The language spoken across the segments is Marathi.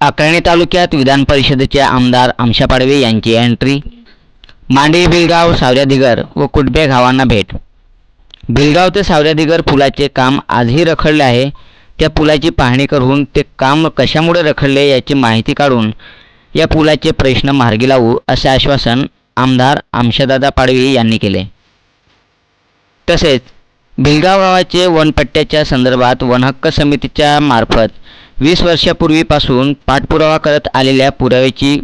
अक्राणी तालुक्यात विधान परिषदेचे आमदार आमशा पाडवे यांची एंट्री मांडवी भिलगाव सावऱ्यादिगर व कुटबे गावांना भेट. भिलगाव ते सावऱ्यादिगर पुलाचे काम आजही रखडले आहे. त्या पुलाची पाहणी करून ते काम कशामुळे रखडले याची माहिती काढून या पुलाचे प्रश्न मार्गी लावू असे आश्वासन आमदार आमशादादा पाडवी यांनी केले. तसेच भिलगाव गावाचे वनपट्ट्याच्या संदर्भात वनहक्क समितीच्या मार्फत वीस वर्षापूर्वीपासून पाठपुरावा करत आलेल्या पुराव्याची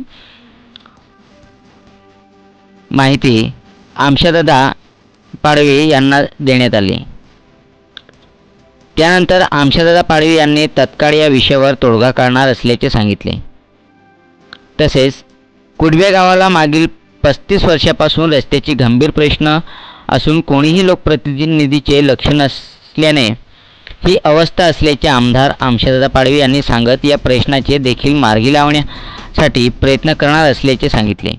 माहिती आमशादादा पाडवे यांना देण्यात आली. त्यानंतर आमशादादा पाडवी यांनी तत्काळ या विषयावर तोडगा काढणार असल्याचे सांगितले. तसेच कुडवे गावाला मागील पस्तीस वर्षापासून रस्त्याची गंभीर प्रश्न असून कोणीही लोकप्रतिनिधीचे लक्ष नसल्याने ही अवस्था असल्याचे आमदार आमशादादा पाडवी यांनी सांगत या प्रश्नाचे देखील मार्गी लावण्यासाठी प्रयत्न करणार असल्याचे सांगितले.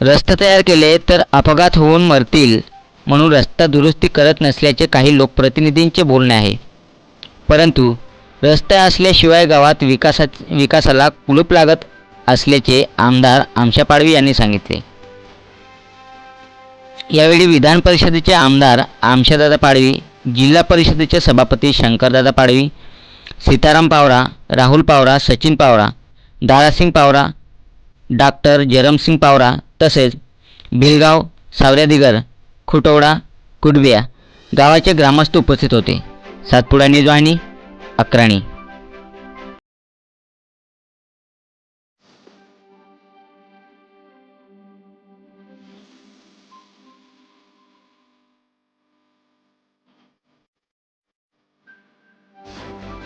रस्ता तयार केले तर अपघात होऊन मरतील म्हणून रस्ता दुरुस्ती करत नसल्याचे काही लोकप्रतिनिधींचे बोलणे आहे. परंतु रस्ता असल्याशिवाय गावात विकासा विकासाला कुलूप लागत असल्याचे आमदार आमशा पाडवी यांनी सांगितले. यावेळी विधान परिषदेचे आमदार आमशादादा पाडवी जिल्हा परिषदेचे सभापती शंकरदादा पाडवी सीताराम पावरा राहुल पावरा सचिन पावरा दारासिंग पावरा डॉक्टर जरमसिंग पावरा तसेच भिलगाव सावऱ्यादिगर खुटवडा कुडबिया गावाचे ग्रामस्थ उपस्थित होते. सातपुडा न्यूज वाहिनी अक्राणी.